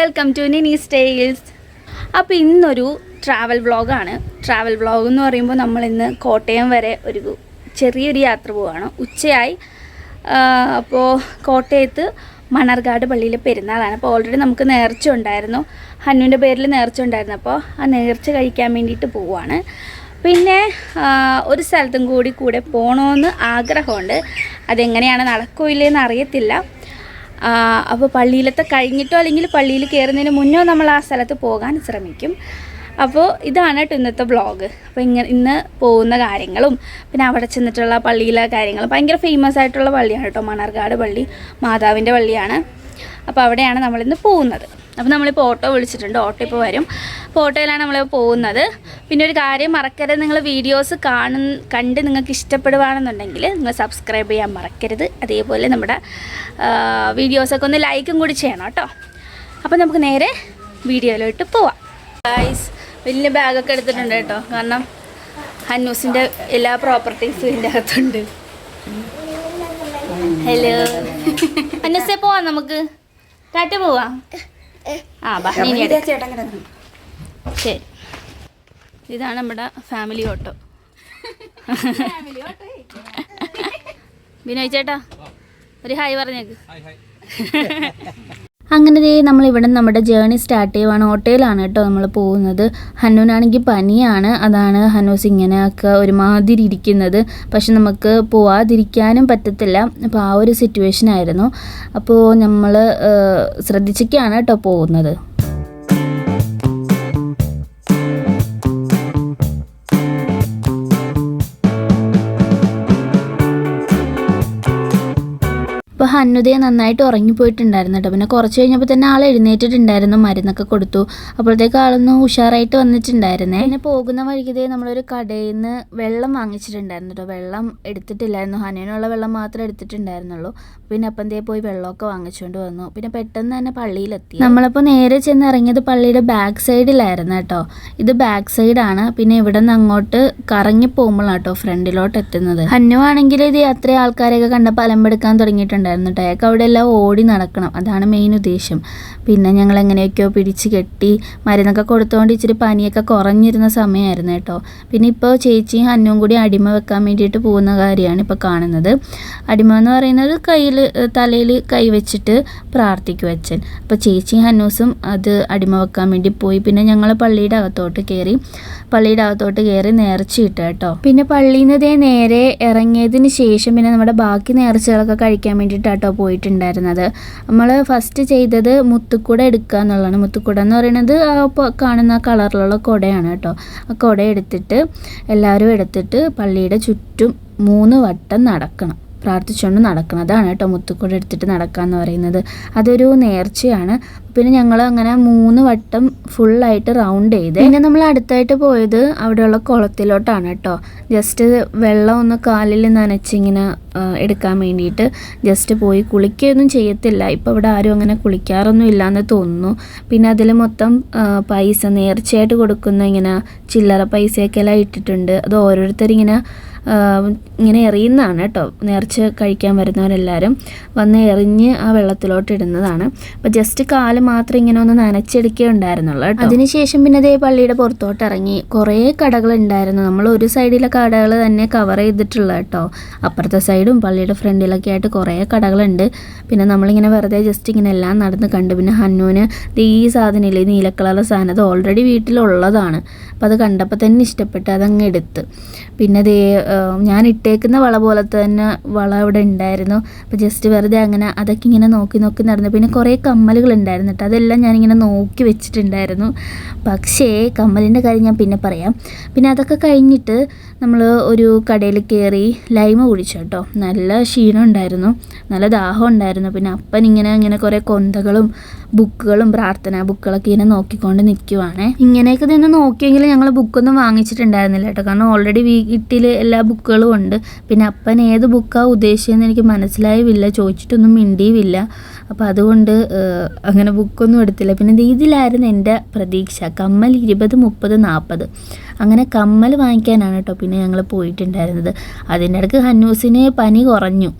Welcome to നിനി സ്റ്റേൽസ് അപ്പോൾ ഇന്നൊരു travel വ്ളോഗാണ് ട്രാവൽ വ്ളോഗ് എന്ന് പറയുമ്പോൾ നമ്മൾ ഇന്ന് കോട്ടയം വരെ ഒരു ചെറിയൊരു യാത്ര പോവുകയാണ് ഉച്ചയായി. അപ്പോൾ കോട്ടയത്ത് മണർകാട് പള്ളിയിൽ പെരുന്നാളാണ്. അപ്പോൾ ഓൾറെഡി നമുക്ക് നേർച്ച ഉണ്ടായിരുന്നു. ഹന്നുവിന്റെ പേരിൽ നേർച്ച ഉണ്ടായിരുന്നു. അപ്പോൾ ആ നേർച്ച കഴിക്കാൻ വേണ്ടിയിട്ട് പോവുകയാണ് പിന്നെ ഒരു സ്ഥലത്തും കൂടി കൂടെ പോകണമെന്ന് ആഗ്രഹമുണ്ട്. അതെങ്ങനെയാണ് നടക്കോ ഇല്ലേന്ന് അറിയത്തില്ല. അപ്പോൾ പള്ളിയിലത്തെ കഴിഞ്ഞിട്ടോ അല്ലെങ്കിൽ പള്ളിയിൽ കയറുന്നതിന് മുന്നോ നമ്മൾ ആ സ്ഥലത്ത് പോകാൻ ശ്രമിക്കും. അപ്പോൾ ഇതാണ് കേട്ടോ ഇന്നത്തെ ബ്ലോഗ് അപ്പോൾ ഇങ്ങനെ ഇന്ന് പോകുന്ന കാര്യങ്ങളും പിന്നെ അവിടെ ചെന്നിട്ടുള്ള പള്ളിയിലെ കാര്യങ്ങളും. ഭയങ്കര ഫേമസ് ആയിട്ടുള്ള പള്ളിയാണ് കേട്ടോ മണർകാട് പള്ളി മാതാവിന്റെ പള്ളിയാണ്. അപ്പോൾ അവിടെയാണ് നമ്മളിന്ന് പോകുന്നത്. അപ്പോൾ നമ്മളിപ്പോൾ ഓട്ടോ വിളിച്ചിട്ടുണ്ട്. ഓട്ടോ ഇപ്പോൾ വരും. ഓട്ടോയിലാണ് നമ്മൾ പോകുന്നത്. പിന്നെ ഒരു കാര്യം മറക്കരുത്. നിങ്ങൾ വീഡിയോസ് കാണുന്ന കണ്ട് നിങ്ങൾക്ക് ഇഷ്ടപ്പെടുവാണെന്നുണ്ടെങ്കിൽ നിങ്ങൾ സബ്സ്ക്രൈബ് ചെയ്യാൻ മറക്കരുത്. അതേപോലെ നമ്മുടെ വീഡിയോസൊക്കെ ഒന്ന് ലൈക്കും കൂടി ചെയ്യണം കേട്ടോ. അപ്പോൾ നമുക്ക് നേരെ വീഡിയോയിലോട്ട് പോവാം. ഗൈസ് വലിയ ബാഗൊക്കെ എടുത്തിട്ടുണ്ട് കേട്ടോ. കാരണം ഹന്നൂസിന്റെ എല്ലാ പ്രോപ്പർട്ടീസും ഇതിന്റെ അകത്തുണ്ട്. ഹലോ ഹന്നൂസെ പോവാം നമുക്ക്. ടാറ്റ പോവാം. ആ. ശരി. ഇതാണ് നമ്മുടെ ഫാമിലി ഓട്ടോ. ബിനോയ് ചേട്ടാ ഒരു ഹായ് പറഞ്ഞേക്ക്. അങ്ങനെ നമ്മൾ ഇവിടെ നമ്മുടെ ജേണി സ്റ്റാർട്ട് ചെയ്യുവാണ്. ഹോട്ടലാണ് കേട്ടോ നമ്മൾ പോകുന്നത്. ഹനുവിനാണെങ്കിൽ പനിയാണ്. അതാണ് ഹന്നൂസ് ഇങ്ങനെയൊക്കെ ഒരുമാതിരി ഇരിക്കുന്നത്. പക്ഷെ നമുക്ക് പോവാതിരിക്കാനും പറ്റത്തില്ല. അപ്പോൾ ആ ഒരു സിറ്റുവേഷൻ ആയിരുന്നു. അപ്പോൾ നമ്മൾ ശ്രദ്ധിച്ചൊക്കെയാണ് കേട്ടോ പോകുന്നത്. ഹന്നുദയെ നന്നായിട്ട് ഉറങ്ങിപ്പോയിട്ടുണ്ടായിരുന്നു കേട്ടോ. പിന്നെ കുറച്ച് കഴിഞ്ഞപ്പോൾ തന്നെ ആൾ എഴുന്നേറ്റിട്ടുണ്ടായിരുന്നു മരുന്നൊക്കെ കൊടുത്തു. അപ്പോഴത്തേക്ക് ആളൊന്ന് ഉഷാറായിട്ട് വന്നിട്ടുണ്ടായിരുന്നേ. പിന്നെ പോകുന്ന വഴിക്കതേ നമ്മളൊരു കടയിൽ നിന്ന് വെള്ളം വാങ്ങിച്ചിട്ടുണ്ടായിരുന്നു കേട്ടോ. വെള്ളം എടുത്തിട്ടില്ലായിരുന്നു. ഹനുവിനുള്ള വെള്ളം മാത്രമേ എടുത്തിട്ടുണ്ടായിരുന്നുള്ളൂ. പിന്നെ അപ്പം ദേ പോയി വെള്ളമൊക്കെ വാങ്ങിച്ചുകൊണ്ട് വന്നു. പിന്നെ പെട്ടെന്ന് തന്നെ പള്ളിയിലെത്തി. നമ്മളപ്പോൾ നേരെ ചെന്ന് ഇറങ്ങിയത് പള്ളിയുടെ ബാക്ക് സൈഡിലായിരുന്നു കേട്ടോ. ഇത് ബാക്ക് സൈഡാണ്. പിന്നെ ഇവിടെ നിന്ന് അങ്ങോട്ട് കറങ്ങി പോകുമ്പോഴാണ് കേട്ടോ ഫ്രണ്ടിലോട്ട് എത്തുന്നത് ഹന്നു ആണെങ്കിൽ ഇത് അത്രയും ആൾക്കാരെയൊക്കെ കണ്ടപ്പോൾ അലമ്പെടുക്കാൻ തുടങ്ങിയിട്ടുണ്ടായിരുന്നു. കേട്ടോ അയാൾക്ക് അവിടെ എല്ലാം ഓടി നടക്കണം. അതാണ് മെയിൻ ഉദ്ദേശം. പിന്നെ ഞങ്ങൾ എങ്ങനെയൊക്കെയോ പിടിച്ച് കെട്ടി മരുന്നൊക്കെ കൊടുത്തുകൊണ്ട് ഇച്ചിരി പനിയൊക്കെ കുറഞ്ഞിരുന്ന സമയമായിരുന്നു കേട്ടോ. പിന്നെ ഇപ്പോൾ ചേച്ചിയും അന്നും കൂടി അടിമ വെക്കാൻ വേണ്ടിയിട്ട് പോകുന്ന കാര്യമാണ് ഇപ്പോൾ കാണുന്നത്. അടിമ എന്ന് പറയുന്നത് കയ്യിൽ തലയിൽ കൈവച്ചിട്ട് പ്രാർത്ഥിക്കും അച്ഛൻ. അപ്പോൾ ചേച്ചിയും ഹന്നൂസും അത് അടിമ വെക്കാൻ വേണ്ടി പോയി. പിന്നെ ഞങ്ങൾ പള്ളിയുടെ അകത്തോട്ട് കയറി പള്ളിയുടെ അകത്തോട്ട് കയറി നേർച്ചയിട്ട് കേട്ടോ. പിന്നെ പള്ളിയിൽ നിന്ന് ദേ നേരെ ഇറങ്ങിയതിന് ശേഷം പിന്നെ നമ്മുടെ ബാക്കി നേർച്ചകളൊക്കെ കഴിക്കാൻ വേണ്ടിയിട്ടാട്ടോ പോയിട്ടുണ്ടായിരുന്നത്. നമ്മൾ ഫസ്റ്റ് ചെയ്തത് മുത്തുക്കുട എടുക്കുക എന്നുള്ളതാണ്. മുത്തുക്കുട എന്ന് പറയുന്നത് കാണുന്ന കളറിലുള്ള കുടയാണ് കേട്ടോ. ആ കുട എടുത്തിട്ട് എല്ലാവരും എടുത്തിട്ട് പള്ളിയുടെ ചുറ്റും മൂന്ന് വട്ടം നടക്കണം. പ്രാർത്ഥിച്ചുകൊണ്ട് നടക്കണം അതാണ് കേട്ടോ മുത്തുക്കൂടെ എടുത്തിട്ട് നടക്കുക എന്ന് പറയുന്നത്. അതൊരു നേർച്ചയാണ്. പിന്നെ ഞങ്ങൾ അങ്ങനെ മൂന്ന് വട്ടം ഫുള്ളായിട്ട് റൗണ്ട് ചെയ്ത് പിന്നെ നമ്മൾ അടുത്തായിട്ട് പോയത് അവിടെയുള്ള കുളത്തിലോട്ടാണ് കേട്ടോ. ജസ്റ്റ് വെള്ളം ഒന്ന് കാലിൽ നനച്ചിങ്ങനെ എടുക്കാൻ വേണ്ടിയിട്ട് ജസ്റ്റ് പോയി കുളിക്കുകയൊന്നും ചെയ്യത്തില്ല. ഇപ്പോൾ ഇവിടെ ആരും അങ്ങനെ കുളിക്കാറൊന്നും ഇല്ലയെന്ന് തോന്നുന്നു. പിന്നെ അതിൽ മൊത്തം പൈസ നേർച്ചയായിട്ട് കൊടുക്കുന്ന ഇങ്ങനെ ചില്ലറ പൈസയൊക്കെ എല്ലാം ഇട്ടിട്ടുണ്ട്. അത് ഓരോരുത്തരിങ്ങനെ ഇങ്ങനെ എറിയുന്നതാണ് കേട്ടോ. നേർച്ച കഴിക്കാൻ വരുന്നവരെല്ലാവരും വന്ന് എറിഞ്ഞ് ആ വെള്ളത്തിലോട്ട് ഇടുന്നതാണ്. അപ്പോൾ ജസ്റ്റ് കാൽ മാത്രം ഇങ്ങനെ ഒന്ന് നനച്ചെടുക്കേ ഉണ്ടായിരുന്നുള്ളൂ കേട്ടോ. അതിനുശേഷം പിന്നെ അതേ പള്ളിയുടെ പുറത്തോട്ട് ഇറങ്ങി. കുറേ കടകൾ ഉണ്ടായിരുന്നു. നമ്മൾ ഒരു സൈഡിലെ കടകൾ തന്നെ കവർ ചെയ്തിട്ടുള്ള കേട്ടോ. അപ്പുറത്തെ സൈഡും പള്ളിയുടെ ഫ്രണ്ടിലൊക്കെ ആയിട്ട് കുറേ കടകളുണ്ട്. പിന്നെ നമ്മളിങ്ങനെ വെറുതെ ജസ്റ്റ് ഇങ്ങനെ എല്ലാം നടന്ന് കണ്ടു. പിന്നെ ഹന്നൂന് ഈ സാധനമില്ലേ നീല കളർ സാധനം. അത് ഓൾറെഡി വീട്ടിലുള്ളതാണ്. അപ്പോൾ അത് കണ്ടപ്പോൾ തന്നെ ഇഷ്ടപ്പെട്ട് അതങ്ങ് എടുത്ത്. പിന്നെ ദേ ഞാൻ ഇട്ടേക്കുന്ന വള പോലെ തന്നെ വള അവിടെ ഉണ്ടായിരുന്നു. അപ്പോൾ ജസ്റ്റ് വെറുതെ അങ്ങനെ അതൊക്കെ ഇങ്ങനെ നോക്കി നോക്കി നടന്നു. പിന്നെ കുറേ കമ്മലുകൾ ഉണ്ടായിരുന്നു കേട്ടോ. അതെല്ലാം ഞാനിങ്ങനെ നോക്കി വെച്ചിട്ടുണ്ടായിരുന്നു. പക്ഷേ കമ്മലിന്റെ കാര്യം ഞാൻ പിന്നെ പറയാം. പിന്നെ അതൊക്കെ കഴിഞ്ഞിട്ട് നമ്മൾ ഒരു കടയിൽ കയറി ലൈമ കുടിച്ചു കേട്ടോ. നല്ല ക്ഷീണം ഉണ്ടായിരുന്നു. നല്ല ദാഹം ഉണ്ടായിരുന്നു. പിന്നെ അപ്പൻ ഇങ്ങനെ ഇങ്ങനെ കുറേ കൊന്തകളും ബുക്കുകളും പ്രാർത്ഥനാ ബുക്കുകളൊക്കെ ഇങ്ങനെ നോക്കിക്കൊണ്ട് നിൽക്കുവാണേ ഇങ്ങനെയൊക്കെ നിന്ന് നോക്കിയെങ്കിൽ ഞങ്ങൾ ബുക്കൊന്നും വാങ്ങിച്ചിട്ടുണ്ടായിരുന്നില്ല കേട്ടോ. കാരണം ഓൾറെഡി വീട്ടിൽ എല്ലാ ബുക്കുകളും ഉണ്ട്. പിന്നെ അപ്പൻ ഏത് ബുക്കാണ് ഉദ്ദേശിച്ചതെന്ന് എനിക്ക് മനസ്സിലായുമില്ല ചോദിച്ചിട്ടൊന്നും മിണ്ടിയുമില്ല അപ്പോൾ അതുകൊണ്ട് അങ്ങനെ ബുക്കൊന്നും എടുത്തില്ല. പിന്നെ ഇതിലായിരുന്നു എന്റെ പ്രതീക്ഷ. കമ്മൽ ഇരുപത് മുപ്പത് നാൽപ്പത് അങ്ങനെ കമ്മൽ വാങ്ങിക്കാനാണ് കേട്ടോ പിന്നെ ഞങ്ങൾ പോയിട്ടുണ്ടായിരുന്നത്. അതിന്റെ ഇടയ്ക്ക് ഹന്നൂസിന് പനി കുറഞ്ഞു.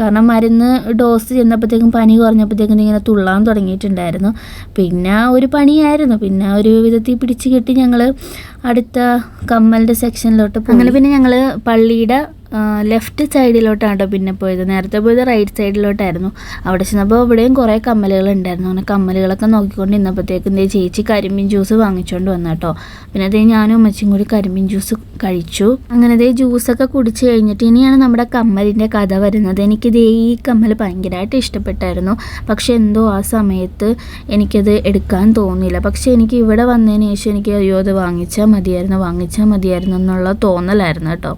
കാരണം മരുന്ന് ഡോസ് ചെന്നപ്പോഴത്തേക്കും പനി കുറഞ്ഞപ്പോഴത്തേക്കും ഇങ്ങനെ തുള്ളാൻ തുടങ്ങിയിട്ടുണ്ടായിരുന്നു. പിന്നെ ഒരു പണിയായിരുന്നു പിന്നെ ഒരു വിധത്തിൽ പിടിച്ചു കെട്ടി ഞങ്ങൾ അടുത്ത കമ്മലിന്റെ സെക്ഷനിലോട്ട് അങ്ങനെ പിന്നെ ഞങ്ങൾ പള്ളിയുടെ ലെഫ്റ്റ് സൈഡിലോട്ടാണ് കേട്ടോ പിന്നെ പോയത്. നേരത്തെ പോയത് റൈറ്റ് സൈഡിലോട്ടായിരുന്നു അവിടെ ചെന്നപ്പോൾ ഇവിടെയും കുറേ കമ്മലുകൾ ഉണ്ടായിരുന്നു. അങ്ങനെ കമ്മലുകളൊക്കെ നോക്കിക്കൊണ്ട് ഇന്നപ്പോഴത്തേക്കും ദേ ചേച്ചി കരിമീൻ ജ്യൂസ് വാങ്ങിച്ചുകൊണ്ട് വന്നു കേട്ടോ പിന്നെ അതേ ഞാനും അമ്മച്ചും കൂടി കരിമീൻ ജ്യൂസ് കഴിച്ചു. അങ്ങനെ അതേ ജ്യൂസൊക്കെ കുടിച്ച് കഴിഞ്ഞിട്ട് ഇനിയാണ് നമ്മുടെ കമ്മലിന്റെ കഥ വരുന്നത്. എനിക്കിത് ഈ കമ്മൽ ഭയങ്കരമായിട്ട് ഇഷ്ടപ്പെട്ടായിരുന്നു. പക്ഷെ എന്തോ ആ സമയത്ത് എനിക്കത് എടുക്കാൻ തോന്നിയില്ല. പക്ഷെ എനിക്ക് ഇവിടെ വന്നതിന് ശേഷം എനിക്ക് അയ്യോ അത് വാങ്ങിച്ചാൽ മതിയായിരുന്നു വാങ്ങിച്ചാൽ മതിയായിരുന്നു എന്നുള്ള തോന്നലായിരുന്നു കേട്ടോ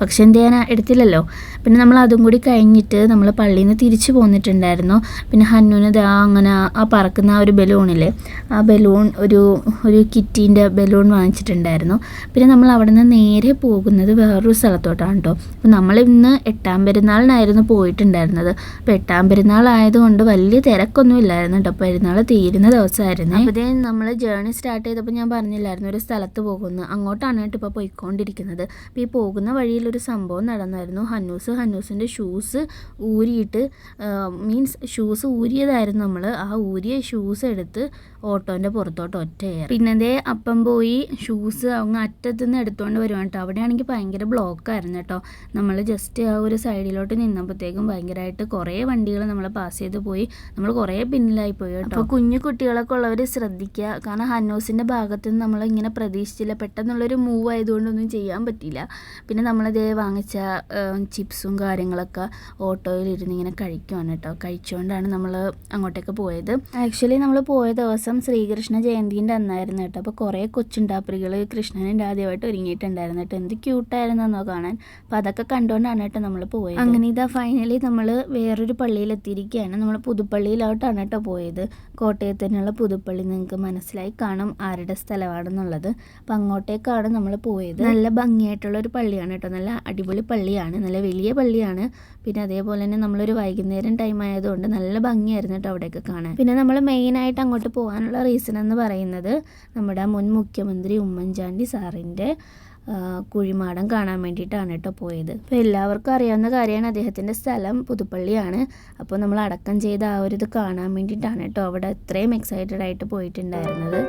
പക്ഷെ എന്ത് എടുത്തില്ലല്ലോ. പിന്നെ നമ്മൾ അതും കൂടി കഴിഞ്ഞിട്ട് നമ്മൾ പള്ളിയിൽ നിന്ന് തിരിച്ചു പോന്നിട്ടുണ്ടായിരുന്നു. പിന്നെ ഹന്നൂനത് ദാ അങ്ങനെ ആ പറക്കുന്ന ആ ഒരു ബലൂണില്ലേ ആ ബലൂൺ ഒരു ഒരു കിറ്റീന്റെ ബലൂൺ വാങ്ങിച്ചിട്ടുണ്ടായിരുന്നു. പിന്നെ നമ്മൾ അവിടെ നിന്ന് നേരെ പോകുന്നത് വേറൊരു സ്ഥലത്തോട്ടാണ് കേട്ടോ അപ്പോൾ നമ്മൾ ഇന്ന് എട്ടാം പെരുന്നാളിനായിരുന്നു പോയിട്ടുണ്ടായിരുന്നത്. അപ്പോൾ എട്ടാം പെരുന്നാളായതുകൊണ്ട് വലിയ തിരക്കൊന്നും ഇല്ലായിരുന്നു കേട്ടോ പെരുന്നാൾ തീരുന്ന ദിവസമായിരുന്നു. അപ്പോൾ നമ്മൾ ജേർണി സ്റ്റാർട്ട് ചെയ്തപ്പോൾ ഞാൻ പറഞ്ഞില്ലായിരുന്നു ഒരു സ്ഥലത്ത് പോകുന്നു. അങ്ങോട്ടാണ് കേട്ടോ ഇപ്പോൾ പോയിക്കൊണ്ടിരിക്കുന്നത്. അപ്പോൾ ഈ പോകുന്ന വഴിയിൽ ഒരു സംഭവം നടന്നായിരുന്നു. ഹന്നൂസ് ഹന്നൂസിന്റെ ഷൂസ് ഊരിയിട്ട് മീൻസ് ഷൂസ് ഊരിയതായിരുന്നു നമ്മൾ ആ ഊരിയ ഷൂസ് എടുത്ത് ഓട്ടോന്റെ പുറത്തോട്ട് ഒറ്റ കയറി. പിന്നെ അപ്പം പോയി ഷൂസ് അങ്ങ് അറ്റത്തുനിന്ന് എടുത്തുകൊണ്ട് വരുവാണ് കേട്ടോ അവിടെയാണെങ്കിൽ ഭയങ്കര ബ്ലോക്കായിരുന്നു കേട്ടോ നമ്മൾ ജസ്റ്റ് ആ ഒരു സൈഡിലോട്ട് നിന്നപ്പോഴത്തേക്കും ഭയങ്കരമായിട്ട് കുറേ വണ്ടികൾ നമ്മൾ പാസ് ചെയ്ത് പോയി. നമ്മൾ കുറേ പിന്നിലായി പോയി കേട്ടോ അപ്പോൾ കുഞ്ഞു കുട്ടികളൊക്കെ ഉള്ളവർ ശ്രദ്ധിക്കുക കാരണം ഹന്നൂസിന്റെ ഭാഗത്ത് നിന്ന് നമ്മൾ ഇങ്ങനെ പ്രതീക്ഷിച്ചില്ല. പെട്ടെന്നുള്ളൊരു മൂവ് ആയതുകൊണ്ടൊന്നും ചെയ്യാൻ പറ്റിയില്ല. പിന്നെ നമ്മളതേ വാങ്ങിച്ച ചിപ്സും കാര്യങ്ങളൊക്കെ ഓട്ടോയിൽ ഇരുന്ന് ഇങ്ങനെ കഴിക്കുവാണ് കേട്ടോ. കഴിച്ചുകൊണ്ടാണ് നമ്മൾ അങ്ങോട്ടേക്ക് പോയത്. ആക്ച്വലി നമ്മൾ പോയ ദിവസം ശ്രീകൃഷ്ണ ജയന്തിന്റെ അന്നായിരുന്നു കേട്ടോ. അപ്പോൾ കുറേ കൊച്ചുണ്ടാപ്പറികൾ കൃഷ്ണനിന്റെ ആദ്യമായിട്ട് ഒരുങ്ങിയിട്ടുണ്ടായിരുന്നു കേട്ടോ. എന്ത് ക്യൂട്ടായിരുന്നെന്നോ കാണാൻ. അപ്പോൾ അതൊക്കെ കണ്ടുകൊണ്ടാണ് കേട്ടോ നമ്മൾ പോയത്. അങ്ങനെ ഇതാ ഫൈനലി നമ്മൾ വേറൊരു പള്ളിയിൽ എത്തിയിരിക്കുകയാണ് നമ്മൾ പുതുപ്പള്ളിയിലോട്ടാണ് കേട്ടോ പോയത്. കോട്ടയത്ത് തന്നെയുള്ള പുതുപ്പള്ളി നിങ്ങൾക്ക് മനസ്സിലായി കാണും ആരുടെ സ്ഥലമാണെന്നുള്ളത്. അപ്പോൾ അങ്ങോട്ടേക്കാണ് നമ്മൾ പോയത്. നല്ല ഭംഗിയായിട്ടുള്ള ഒരു പള്ളിയാണ് കേട്ടോ. നല്ല അടിപൊളി പള്ളിയാണ് നല്ല വലിയ പള്ളിയാണ്. പിന്നെ അതേപോലെ തന്നെ നമ്മളൊരു വൈകുന്നേരം ടൈം ആയതുകൊണ്ട് നല്ല ഭംഗിയായിരുന്നു കേട്ടോ അവിടെയൊക്കെ കാണാൻ. പിന്നെ നമ്മൾ മെയിനായിട്ട് അങ്ങോട്ട് പോകാനുള്ള റീസൺ എന്ന് പറയുന്നത് നമ്മുടെ മുൻ മുഖ്യമന്ത്രി ഉമ്മൻചാണ്ടി സാറിന്റെ കുഴിമാടം കാണാൻ വേണ്ടിയിട്ടാണ് കേട്ടോ പോയത്. അപ്പോൾ എല്ലാവർക്കും അറിയാവുന്ന കാര്യമാണ് അദ്ദേഹത്തിന്റെ സ്ഥലം പുതുപ്പള്ളിയാണ്. അപ്പോൾ നമ്മൾ അടക്കം ചെയ്ത ആ ഒരു ഇത് കാണാൻ വേണ്ടിയിട്ടാണ് കേട്ടോ അവിടെ ഇത്രയും എക്സൈറ്റഡ് ആയിട്ട് പോയിട്ടുണ്ടായിരുന്നത്.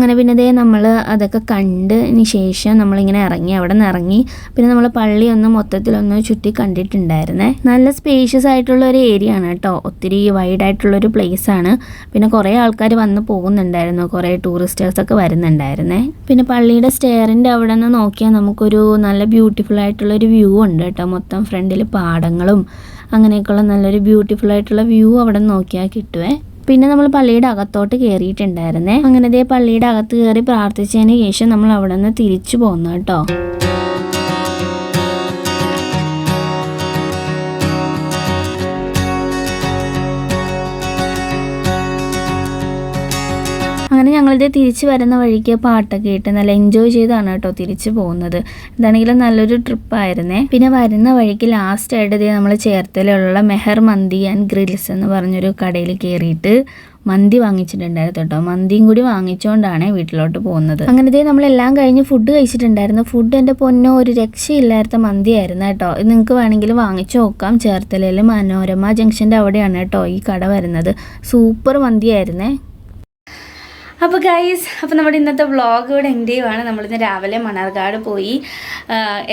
അങ്ങനെ പിന്നെ ദേ നമ്മൾ അതൊക്കെ കണ്ടതിന് ശേഷം നമ്മളിങ്ങനെ ഇറങ്ങി അവിടെ നിന്ന് ഇറങ്ങി പിന്നെ നമ്മൾ പള്ളി ഒന്ന് മൊത്തത്തിലൊന്ന് ചുറ്റി കണ്ടിട്ടുണ്ടായിരുന്നേ. നല്ല സ്പേഷ്യസ് ആയിട്ടുള്ള ഒരു ഏരിയ ആണ് കേട്ടോ. ഒത്തിരി വൈഡ് ആയിട്ടുള്ളൊരു പ്ലേസ് ആണ്. പിന്നെ കുറേ ആൾക്കാർ വന്ന് പോകുന്നുണ്ടായിരുന്നു. കുറേ ടൂറിസ്റ്റേഴ്സൊക്കെ വരുന്നുണ്ടായിരുന്നേ. പിന്നെ പള്ളിയുടെ സ്റ്റെയറിന്റെ അവിടെ നിന്ന് നോക്കിയാൽ നമുക്കൊരു നല്ല ബ്യൂട്ടിഫുൾ ആയിട്ടുള്ളൊരു വ്യൂ ഉണ്ട് കേട്ടോ. മൊത്തം ഫ്രണ്ടിൽ പാടങ്ങളും അങ്ങനെയൊക്കെയുള്ള നല്ലൊരു ബ്യൂട്ടിഫുൾ ആയിട്ടുള്ള വ്യൂ അവിടെ നോക്കിയാൽ കിട്ടുവേ. പിന്നെ നമ്മൾ പള്ളിയുടെ അകത്തോട്ട് കയറിയിട്ടുണ്ടായിരുന്നേ അങ്ങനെ ദേ പള്ളിയുടെ അകത്ത് കയറി പ്രാർത്ഥിച്ചതിന് ശേഷം നമ്മൾ അവിടെ നിന്ന് തിരിച്ചു പോന്നു കേട്ടോ. ഞങ്ങളിത് തിരിച്ച് വരുന്ന വഴിക്ക് പാട്ടൊക്കെ ഇട്ട് നല്ല എൻജോയ് ചെയ്താണ് കേട്ടോ തിരിച്ച് പോകുന്നത്. ഇതാണെങ്കിലും നല്ലൊരു ട്രിപ്പായിരുന്നേ പിന്നെ വരുന്ന വഴിക്ക് ലാസ്റ്റ് ആയിട്ട് നമ്മൾ ചേർത്തലുള്ള മെഹർ മന്തി ആൻഡ് ഗ്രിൽസ് എന്ന് പറഞ്ഞൊരു കടയിൽ കയറിയിട്ട് മന്തി വാങ്ങിച്ചിട്ടുണ്ടായിരുന്നു കേട്ടോ. മന്തിയും കൂടി വാങ്ങിച്ചുകൊണ്ടാണ് വീട്ടിലോട്ട് പോകുന്നത്. അങ്ങനെ ഇതേ നമ്മളെല്ലാം കഴിഞ്ഞ് ഫുഡ് കഴിച്ചിട്ടുണ്ടായിരുന്നു. ഫുഡ് എന്റെ പൊന്നോ ഒരു രക്ഷയില്ലാത്ത മന്തിയായിരുന്നു കേട്ടോ. ഇത് നിങ്ങൾക്ക് വേണമെങ്കിൽ വാങ്ങിച്ചു നോക്കാം. ചേർത്തലയിൽ മനോരമ ജംഗ്ഷന്റെ അവിടെയാണ് കേട്ടോ ഈ കട വരുന്നത്. സൂപ്പർ മന്തിയായിരുന്നേ. അപ്പോൾ ഗൈസ് അപ്പോൾ നമ്മുടെ ഇന്നത്തെ വ്ളോഗ് ഇവിടെ എന്റെ ആണ് നമ്മളിന്ന് രാവിലെ മണർകാട് പോയി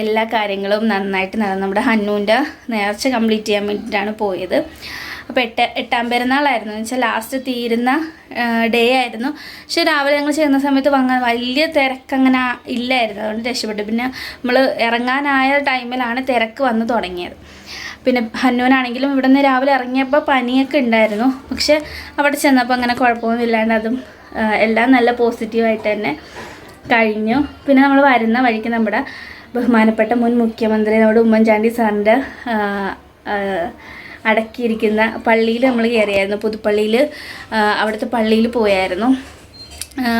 എല്ലാ കാര്യങ്ങളും നന്നായിട്ട് നടന്നു നമ്മുടെ ഹന്നൂന്റെ നേർച്ച കംപ്ലീറ്റ് ചെയ്യാൻ വേണ്ടിയിട്ടാണ് പോയത്. അപ്പോൾ എട്ട് എട്ടാം പെരുന്നാളായിരുന്നു. എന്ന് വെച്ചാൽ ലാസ്റ്റ് തീരുന്ന ഡേ ആയിരുന്നു. പക്ഷെ രാവിലെ ഞങ്ങൾ ചെയ്യുന്ന സമയത്ത് വാങ്ങാൻ വലിയ തിരക്കങ്ങനെ ഇല്ലായിരുന്നു. അതുകൊണ്ട് രക്ഷപ്പെട്ടു. പിന്നെ നമ്മൾ ഇറങ്ങാനായ ടൈമിലാണ് തിരക്ക് വന്ന് തുടങ്ങിയത്. പിന്നെ ഹന്നൂനാണെങ്കിലും ഇവിടെ രാവിലെ ഇറങ്ങിയപ്പോൾ പനിയൊക്കെ ഉണ്ടായിരുന്നു. പക്ഷെ അവിടെ ചെന്നപ്പോൾ അങ്ങനെ കുഴപ്പമൊന്നും ഇല്ലാണ്ട് അതും എല്ലാം നല്ല പോസിറ്റീവായിട്ട് തന്നെ കഴിഞ്ഞു. പിന്നെ നമ്മൾ വരുന്ന വഴിക്ക് നമ്മുടെ ബഹുമാനപ്പെട്ട മുൻ മുഖ്യമന്ത്രി നമ്മുടെ ഉമ്മൻചാണ്ടി സാറിന്റെ അടക്കിയിരിക്കുന്ന പള്ളിയിൽ നമ്മൾ കയറിയായിരുന്നു. പുതുപ്പള്ളിയിൽ അവിടുത്തെ പള്ളിയിൽ പോയായിരുന്നു.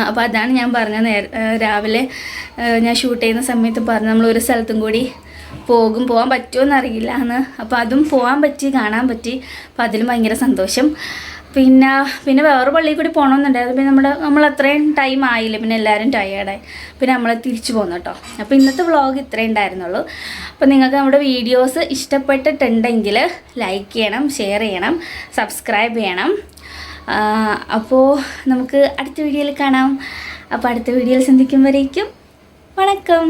അപ്പോൾ അതാണ് ഞാൻ പറഞ്ഞ നേര രാവിലെ ഞാൻ ഷൂട്ട് ചെയ്യുന്ന സമയത്ത് പറഞ്ഞു നമ്മൾ ഒരു സ്ഥലത്തും കൂടി പോകും. പോകാൻ പറ്റുമോ എന്നറിയില്ല എന്ന്. അപ്പോൾ അതും പോകാൻ പറ്റി കാണാൻ പറ്റി. അപ്പോൾ അതിലും ഭയങ്കര സന്തോഷം. പിന്നെ പിന്നെ വേറെ പള്ളിയിൽ കൂടി പോകണമെന്നുണ്ടായിരുന്നു പിന്നെ നമ്മുടെ നമ്മൾ അത്രയും ടൈം ആയില്ല. പിന്നെ എല്ലാവരും ടയേർഡായി പിന്നെ നമ്മൾ തിരിച്ചു പോന്നു കേട്ടോ. അപ്പോൾ ഇന്നത്തെ വ്ളോഗ് ഇത്രയും ഉണ്ടായിരുന്നുള്ളൂ. അപ്പോൾ നിങ്ങൾക്ക് നമ്മുടെ വീഡിയോസ് ഇഷ്ടപ്പെട്ടിട്ടുണ്ടെങ്കിൽ ലൈക്ക് ചെയ്യണം ഷെയർ ചെയ്യണം സബ്സ്ക്രൈബ് ചെയ്യണം. അപ്പോൾ നമുക്ക് അടുത്ത വീഡിയോയിൽ കാണാം. അപ്പോൾ അടുത്ത വീഡിയോയിൽ ചിന്തിക്കുമ്പോഴേക്കും വണക്കം.